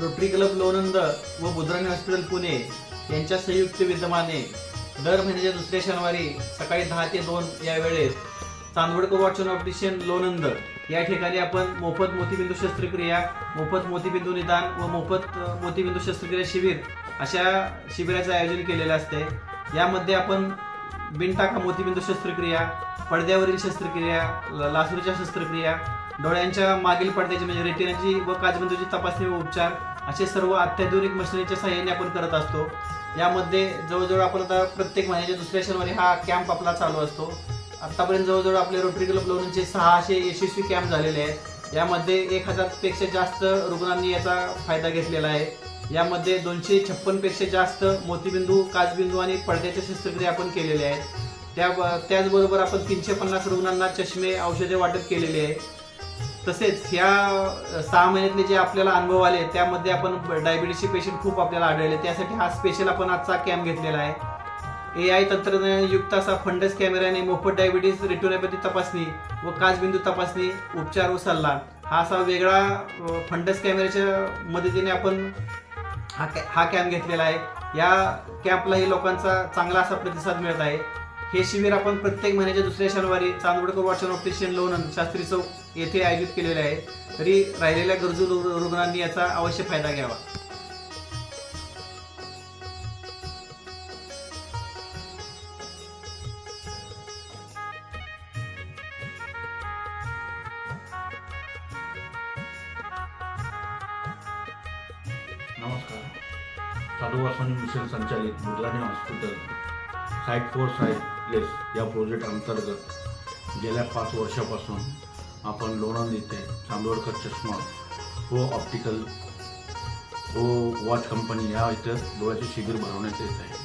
Rotary club Lonand व बुधराणी hospital Pune यांच्या संयुक्त विद्यमाने दर महिन्याच्या दुसऱ्या शनिवारी सकाळी दहा ते दोन या वेळेत चांदवडकर वॉटसन ऑप्टिशियन लोणंद. या ठिकाणी आपण मोफत मोतीबिंदू शस्त्रक्रिया मोफत मोतीबिंदू निदान व मोफत मोतीबिंदू शस्त्रक्रिया शिबिर अशा शिबिराचं आयोजन केलेलं असते यामध्ये आपण बिनटाका मोतीबिंदू शस्त्रक्रिया पडद्यावरील शस्त्रक्रिया लासूरच्या शस्त्रक्रिया डोळ्यांच्या मागील पडद्याची म्हणजे रेटिनाची व काजबिंदूची तपासणी व उपचार असे सर्व अत्याधुनिक मशिनरीच्या सहाय्याने आपण करत असतो. यामध्ये जवळजवळ आपण आता प्रत्येक महिन्याच्या दुसऱ्या शनिवारी हा कॅम्प आपला चालू असतो. आत्तापर्यंत जवळजवळ आपले रोटरी क्लब लोणचे सहाशे यशस्वी कॅम्प झालेले आहेत. यामध्ये एक हजारपेक्षा जास्त रुग्णांनी याचा फायदा घेतलेला आहे. यामध्ये दोनशे छप्पनपेक्षा जास्त मोतीबिंदू काचबिंदू आणि पडद्याच्या शस्त्रक्रिया आपण केलेल्या आहेत. त्या त्याचबरोबर आपण तीनशे पन्नास रुग्णांना चष्मे औषधे वाटप केलेले आहे तसेच ह्या सहा महिन्यातले जे आपल्याला अनुभव आले त्यामध्ये आपण डायबिटीसचे पेशंट खूप आपल्याला आढळले. त्यासाठी हा स्पेशल आपण आजचा कॅम्प घेतलेला आहे. ए आय तंत्रज्ञानयुक्त असा फंडस कॅमेऱ्याने मोफत डायबिटीस रेटोनॅपॅथी तपासणी व काचबिंदू तपासणी उपचार व सल्ला हा असा वेगळा फंडस कॅमेऱ्याच्या मदतीने आपण हा कॅ हा कॅम्प घेतलेला आहे. या कॅम्पलाही लोकांचा चांगला असा प्रतिसाद मिळत आहे. हे शिबिर आपण प्रत्येक महिन्याच्या दुसऱ्या शनिवारी चांदवडकर वाचन ऑप्टिशियन लोन शास्त्री चौक येथे आयोजित केलेले आहे. तरी राहिलेल्या गरजू रुग्णांनी याचा अवश्य फायदा घ्यावा. नमस्कार. चालू मिशन संचालित Mudrani hospital sight for sight place या प्रोजेक्ट अंतर्गत गेल्या पाच वर्षापासून आपण लोणंद येथे चांदोडकर चष्मा व ऑप्टिकल व वॉच कंपनी या इथं डोळ्याचे शिबिर भरवण्यात येत आहे.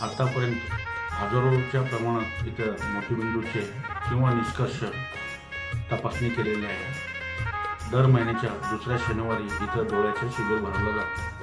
आत्तापर्यंत हजारोच्या प्रमाणात इथं मोतीबिंदूचे किंवा निष्कर्ष तपासणी केलेली आहे. दर महिन्याच्या दुसऱ्या शनिवारी इथं डोळ्याचे शिबिर भरवलं जातं.